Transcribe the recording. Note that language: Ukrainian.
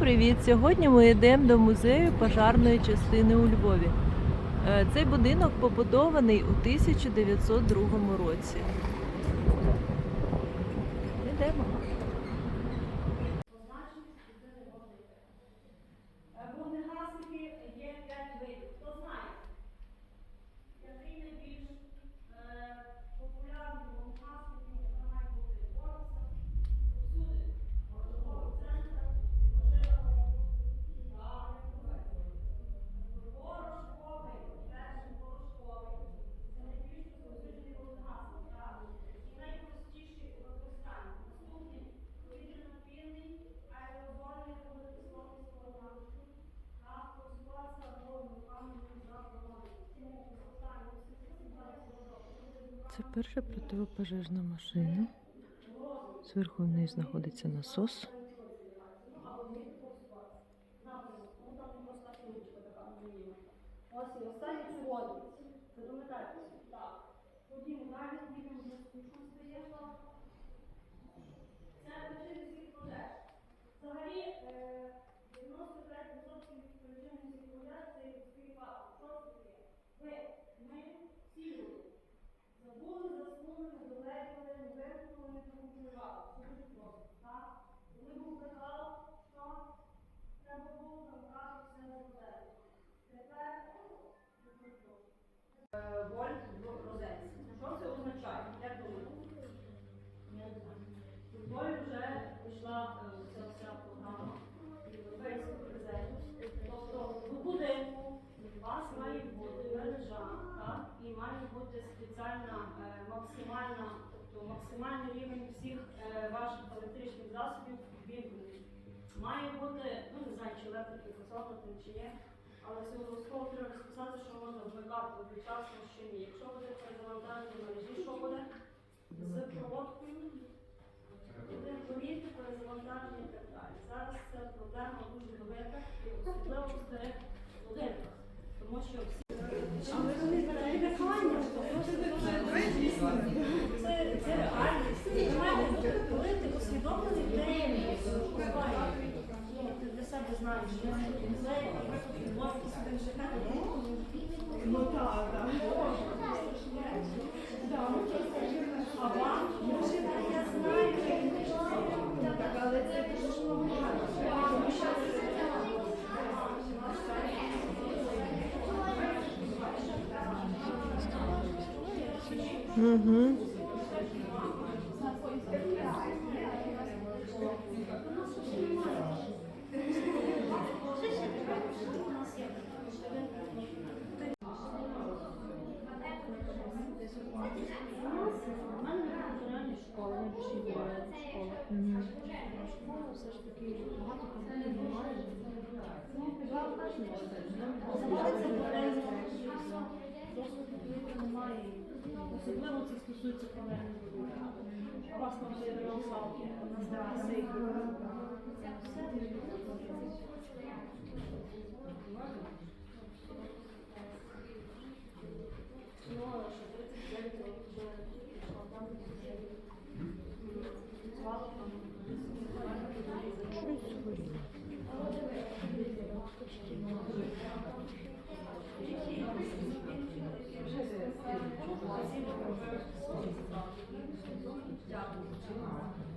привіт! Сьогодні ми йдемо до музею пожарної частини у Львові. Е, Цей будинок побудований у 1902 році. Йдемо. Вогнегасники є п'ять видів. Хто знає? Це перша противопожежна машина. Зверху в неї знаходиться насос. Ось і. Запам'ятайте. Так. Ходімо далі, підемо вже скучно стає. Це причини всіх пожеж. Взагалі, е, 95% причин всіх пожеж це є людський фактор. Що це таке? Ви, ми, всі люди. Забули, засунули, долетіли, не вимкнули, не контролювали. Це дуже просто, так? Коли був прикол, що треба було забрати все на пожежу. Тепер Е, вольт в. Що це означає? Як думаєте? Футболі вже пішла ця вся програма європейських презентів. Тобто в будинку у вас має бути мережа? І має бути спеціальна е, максимальна, тобто максимальний рівень всіх ваших електричних засобів вімкнений. Має бути, ну не знаю, чи електрики працювати чи є, але це обов'язково треба розписати, що можна вмикати одночасно чи ні. Якщо буде перезавантаження мережі, що буде з проводкою? Буде помітки, перезавантаження і так далі. Зараз ця проблема дуже велика, і особливо в старих будинках. Тому що всі що це, це реальність. Це має бути, коли ти усвідомлений, де Ну, ти для себе знаєш, що це можна собі чекати. Ну так, так. А вам? Я знаю, так, але це дуже багато. Угу. Найбільші школи. Школа все ж таки Особливо це стосується повернення до Уряду. У вас там є розвалки на здрасі. Thank you. Wow.